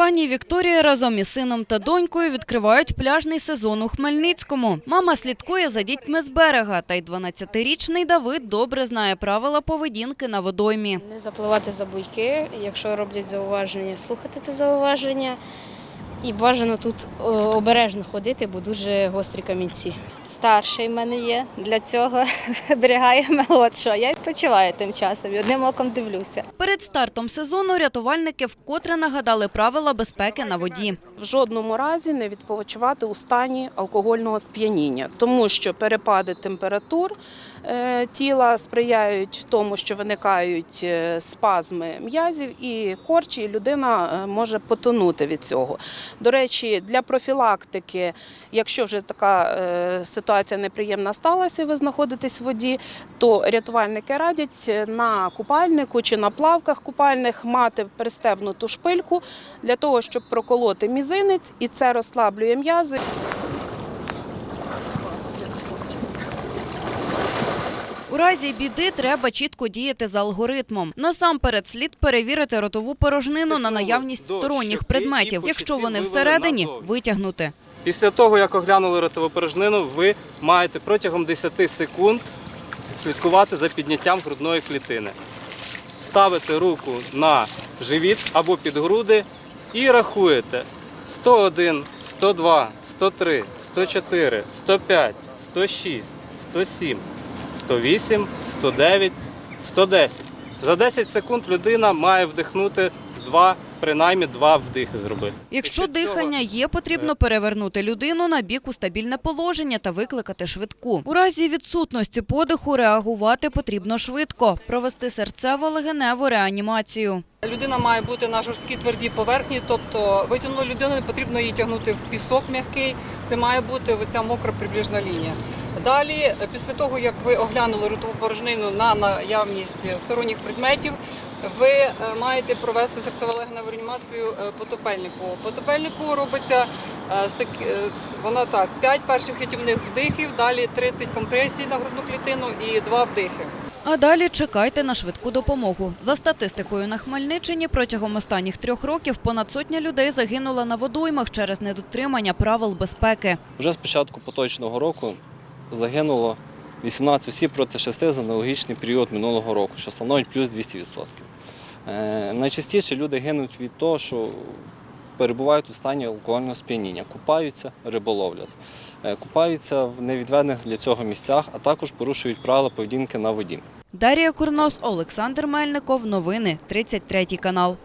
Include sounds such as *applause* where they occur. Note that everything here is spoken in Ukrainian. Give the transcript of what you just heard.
Пані Вікторія разом із сином та донькою відкривають пляжний сезон у Хмельницькому. Мама слідкує за дітьми з берега, та й 12-річний Давид добре знає правила поведінки на водоймі. Не запливати за буйки, якщо роблять зауваження, слухати це зауваження. І бажано тут обережно ходити, бо дуже гострі камінці. Старший в мене є. Для цього *laughs* берегає молодшого. Я відпочиваю тим часом і одним оком дивлюся. Перед стартом сезону рятувальники вкотре нагадали правила безпеки на воді. в жодному разі не відпочивати у стані алкогольного сп'яніння, тому що перепади температур е, тіла сприяють тому, що виникають е, спазми м'язів і корчі, і людина е, може потонути від цього. До речі, для профілактики, якщо вже така е, ситуація неприємна сталася, ви знаходитесь в воді, то рятувальники радять е, на купальнику чи на плавках купальних мати пристебнуту шпильку для того, щоб проколоти мізинець, і це розслаблює м'язи. Разі біди треба чітко діяти за алгоритмом. Насамперед слід перевірити ротову порожнину на наявність сторонніх предметів. Якщо вони всередині, витягнути. Після того, як оглянули ротову порожнину, ви маєте протягом 10 секунд слідкувати за підняттям грудної клітини. Ставите руку на живіт або під груди і рахуєте 101, 102, 103, 104, 105, 106, 107, 108, 109, 110. За 10 секунд людина має вдихнути два, принаймні два вдихи зробити. Якщо дихання є, потрібно перевернути людину на бік у стабільне положення та викликати швидку. У разі відсутності подиху реагувати потрібно швидко, провести серцево-легеневу реанімацію. Людина має бути на жорсткій твердій поверхні, тобто витягнулу людину не потрібно її тягнути в пісок м'який. Це має бути оця мокра прибіжна лінія. Далі, е, після того як ви оглянули ротову порожнину на наявність сторонніх предметів, ви е, маєте провести серцево-легеневу реанімацію е, потопельнику. Потопельнику робиться е, вона так: 5 перших рятівних вдихів, далі 30 компресій на грудну клітину і 2 вдихи. А далі чекайте на швидку допомогу. За статистикою на Хмельниччині протягом останніх трьох років понад сотня людей загинула на водоймах через недотримання правил безпеки. Вже з початку поточного року загинуло 18 осіб проти 6 за аналогічний період минулого року, що становить плюс 200%. Е, найчастіше люди гинуть від того, що перебувають у стані алкогольного сп'яніння, купаються, риболовлять, Е, купаються в невідведених для цього місцях, а також порушують правила поведінки на воді. Дар'я Курнос, Олександр Мельников. Новини 33 канал.